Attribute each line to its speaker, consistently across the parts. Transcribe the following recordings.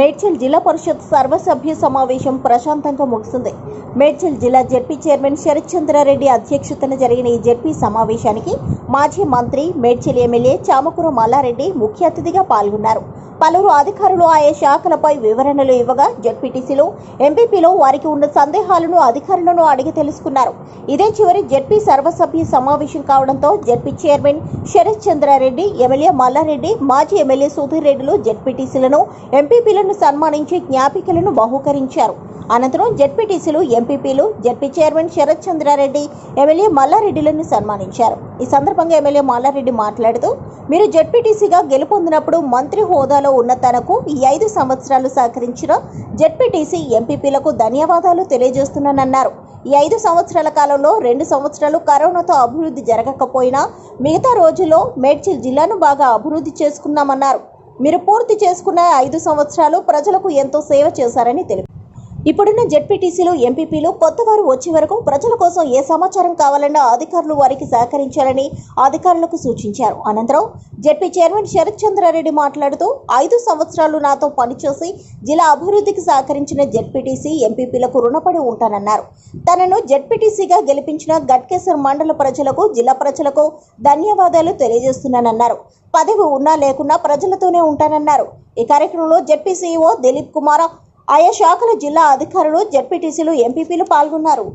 Speaker 1: మేడ్చల్ జిల్లా పరిషత్ సర్వసభ్య సమావేశం ప్రశాంతంగా ముగిసింది మేడ్చల్ జిల్లా జెడ్పీ చైర్మన్ శరత్ చంద్రారెడ్డి అధ్యక్షతన జరిగిన ఈ జెడ్పీ సమావేశానికి మాజీ మంత్రి మేడ్చల్ ఎమ్మెల్యే చామకూర మల్లారెడ్డి ముఖ్య అతిథిగా పాల్గొన్నారు. పలువురు అధికారులు ఆయా శాఖలపై వివరణలు ఇవ్వగా జెడ్పీటీసీలో ఎంపీపీలో వారికి ఉన్న సందేహాలను అధికారులను అడిగి తెలుసుకున్నారు. ఇదే చివరి జెడ్పీ సర్వసభ్య సమావేశం కావడంతో ZP chairman Sharath Chandrareddy MLA Mallareddy మాజీ ఎమ్మెల్యే సుధీర్ రెడ్డిలు జెడ్పీటీసీలను ఎంపీపీలను సన్మానించి జ్ఞాపికలను బహూకరించారు. అనంతరం జెడ్పీటీసీలు ఎంపీపీలు ZP chairman Sharath Chandrareddy MLA మల్లారెడ్డిలను సన్మానించారు. ఈ సందర్భంగా ఎమ్మెల్యే మల్లారెడ్డి మాట్లాడుతూ మీరు జెడ్పీటీసీగా గెలుపొందినప్పుడు మంత్రి హోదాలో ఉన్న తనకు ఈ ఐదు సంవత్సరాలు సహకరించిన జెడ్పీటీసీ ఎంపీపీలకు ధన్యవాదాలు తెలియజేస్తున్నానన్నారు. ఈ ఐదు సంవత్సరాల కాలంలో రెండు సంవత్సరాలు కరోనాతో అభివృద్ధి జరగకపోయినా మిగతా రోజుల్లో మేడ్చల్ జిల్లాను బాగా అభివృద్ధి చేసుకున్నామన్నారు. మీరు పూర్తి చేసుకున్న ఐదు సంవత్సరాలు ప్రజలకు ఎంతో సేవ చేశారని తెలిపారు ఇప్పుడున్న జెడ్పీటీసీలు ఎంపీపీలు కొత్తవారు వచ్చే వరకు ప్రజల కోసం ఏ సమాచారం కావాలన్నా అధికారులు వారికి సహకరించాలని అధికారులకు సూచించారు. అనంతరం జెడ్పీ చైర్మన్ శరత్ చంద్రారెడ్డి మాట్లాడుతూ ఐదు సంవత్సరాలు నాతో పనిచేసి జిల్లా అభివృద్ధికి సహకరించిన జెడ్పీటీసీ ఎంపీపీలకు రుణపడి ఉంటానన్నారు. తనను జెడ్పీటీసీగా గెలిపించిన గట్కేసర్ మండల ప్రజలకు జిల్లా ప్రజలకు ధన్యవాదాలు తెలియజేస్తున్నానన్నారు. పదవి ఉన్నా లేకున్నా ప్రజలతోనే ఉంటానన్నారు. ఈ కార్యక్రమంలో జెడ్పీ సీఈఓ దిలీప్ కుమార్ ఆయా శాఖల జిల్లా అధికారులు జడ్పీటీసీలు ఎంపీపీలు పాల్గొన్నారు.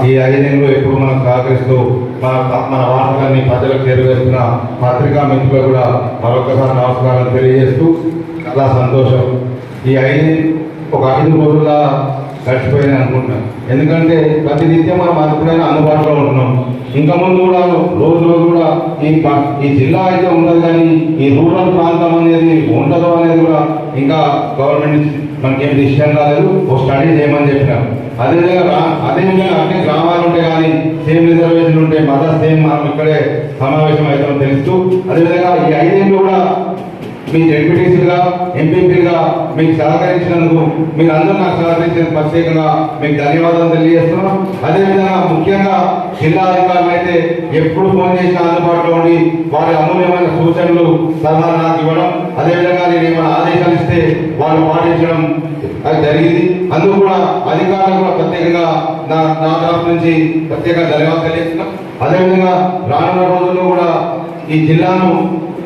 Speaker 2: ఈ ఐదేళ్ళు ఎప్పుడు మనం సహకరిస్తూ మన మన వార్తలన్నీ ప్రజలకు చేరువేస్తున్న పత్రికా మిత్రులు కూడా మరొకసారి నమస్కారం తెలియజేస్తూ చాలా సంతోషం. ఈ ఐదు ఒక ఐదు రోజుల గడిచిపోయింది అనుకుంటున్నాను ఎందుకంటే ప్రతి నిత్యం మనం అనుకునే అందుబాటులో ఉంటున్నాం. ఇంకా ముందు కూడా రోజు రోజు కూడా ఈ ఈ జిల్లా అయితే ఉండదు కానీ ఈ రూరల్ ప్రాంతం అనేది ఉండదు అనేది కూడా ఇంకా గవర్నమెంట్ మనకేం డిసిషన్ రాలేదు ఒక స్టడీ చేయమని చెప్పినాం. అదేవిధంగా రా అదేవిధంగా అన్ని గ్రామాలు ఉంటాయి కానీ సేమ్ రిజర్వేషన్ ఉంటాయి మదర్ సేమ్ మనం ఇక్కడే సమావేశం అవుతామని తెలుస్తూ అదేవిధంగా ఈ ఐదేళ్ళు కూడా మీ జడ్పీటీసీగా ఎంపీపీగా మీకు సహకరించినందుకు మీరు అందరూ నాకు సహకరించిన ప్రత్యేకంగా మీకు ధన్యవాదాలు తెలియజేస్తున్నాం. అదేవిధంగా ముఖ్యంగా జిల్లా అధికారులు అయితే ఎప్పుడు ఫోన్ చేసిన అందుబాటులో ఉండి వారి అమూల్యమైన సూచనలు సలహాలు నాకు ఇవ్వడం అదేవిధంగా నేను ఏమైనా ఆదేశాలు ఇస్తే వాళ్ళు పాటించడం అది జరిగింది. అందుకు కూడా అధికారులకు కూడా ప్రత్యేకంగా నా నా తరఫు నుంచి ప్రత్యేకంగా ధన్యవాదాలు తెలియజేస్తున్నాం. అదేవిధంగా రానున్న రోజుల్లో కూడా ఈ జిల్లాను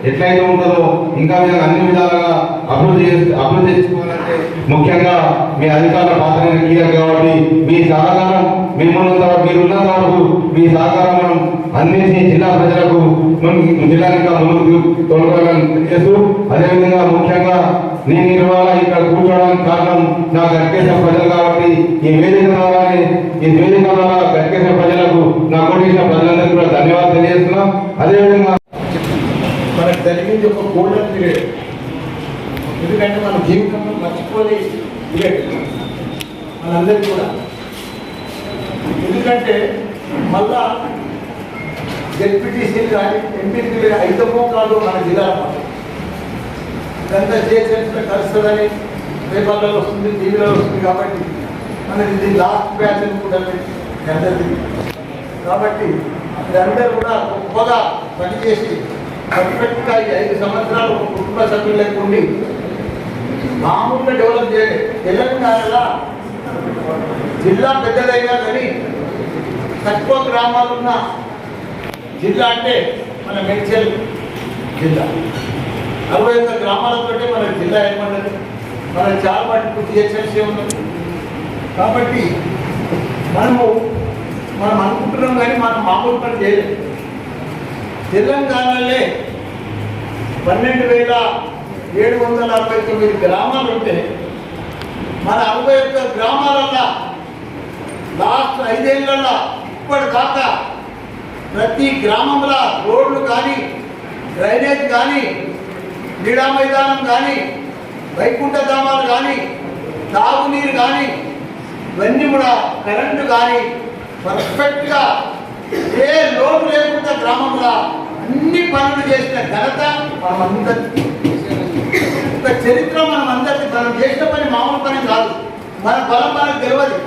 Speaker 2: ఎట్లయితే ఉంటుందో ఇంకా మీరు అన్ని విధాలుగా అభివృద్ధి చేస్తే అభివృద్ధి చేసుకోవాలంటే ముఖ్యంగా మీ అధికారుల పాత్ర కీలక కాబట్టి మీ సహకారం మిమ్మల్ని మీరు ఉన్నంత వరకు మీ సహకారం మనం అందించి జిల్లా ప్రజలకు మనం జిల్లా ఇంకా ముందుకు తోడుకోవాలని తెలియజేస్తూ అదేవిధంగా ముఖ్యంగా నేను ఇవాళ ఇక్కడ కూర్చోవడానికి కారణం నాకు గట్కేశ్వర ప్రజలు కాబట్టి ఈ వేదిక ద్వారానే ఈ వేదిక ద్వారా గట్కేశ్వర ప్రజలకు నా కోటేశ్వర ప్రజలందరికీ కూడా ధన్యవాదాలు తెలియజేస్తున్నాం అదేవిధంగా
Speaker 3: మనకు జరిగింది ఒక గోల్డెన్ పీరియడ్ ఎందుకంటే మన జీవితంలో మర్చిపోలే పీరియడ్ మనందరికీ కూడా. ఎందుకంటే మళ్ళా జెడ్పీటీసీలు కానీ ఎంపీసీలు ఐదమో కాదు మన జిల్లాలో ఇదంతా చేసేసిన కలుస్తుందని పేపర్లలో వస్తుంది టీవీలో వస్తుంది కాబట్టి మనకి ఇది లాస్ట్ బ్యాచ్ అనుకుంటాను మీ కాబట్టి అందరూ కూడా గొప్పగా పనిచేసి పర్ఫెక్ట్గా ఈ ఐదు సంవత్సరాలు ఒక కుటుంబ సభ్యులు ఉండి మామూలుగా డెవలప్ చేయాలి తెలంగాణలో జిల్లా పెద్దదైనా కానీ తక్కువ గ్రామాలున్న జిల్లా అంటే మన మేడ్చల్ జిల్లా. అరవై ఒక్క గ్రామాలతోటే మన జిల్లా ఏమన్నది మన చాలా మటుకు జిహెచ్ఎంసీ ఉన్నది. కాబట్టి మనము మనం అనుకుంటున్నాం కానీ మనం మామూలు పని చేయలేదు తెలంగాణలే పన్నెండు వేల ఏడు వందల అరవై తొమ్మిది గ్రామాలు ఉంటే మన అరవై ఒక్క గ్రామాలల్లో లాస్ట్ ఐదేళ్ళలో ఇప్పటిదాకా ప్రతి గ్రామంలో రోడ్లు కానీ డ్రైనేజ్ కానీ క్రీడా మైదానం కానీ వైకుంఠ ధామాలు కానీ తాగునీరు కానీ ఇవన్నీ కూడా కరెంటు కానీ పర్ఫెక్ట్గా ఏ లోటు లేకుండా గ్రామంలో అన్ని పనులు చేసిన ఘనత మనం అందరి చరిత్ర మనం అందరికీ మనం చేసిన పని మామూలు పని కాదు. మన బలం మనకు తెలియదు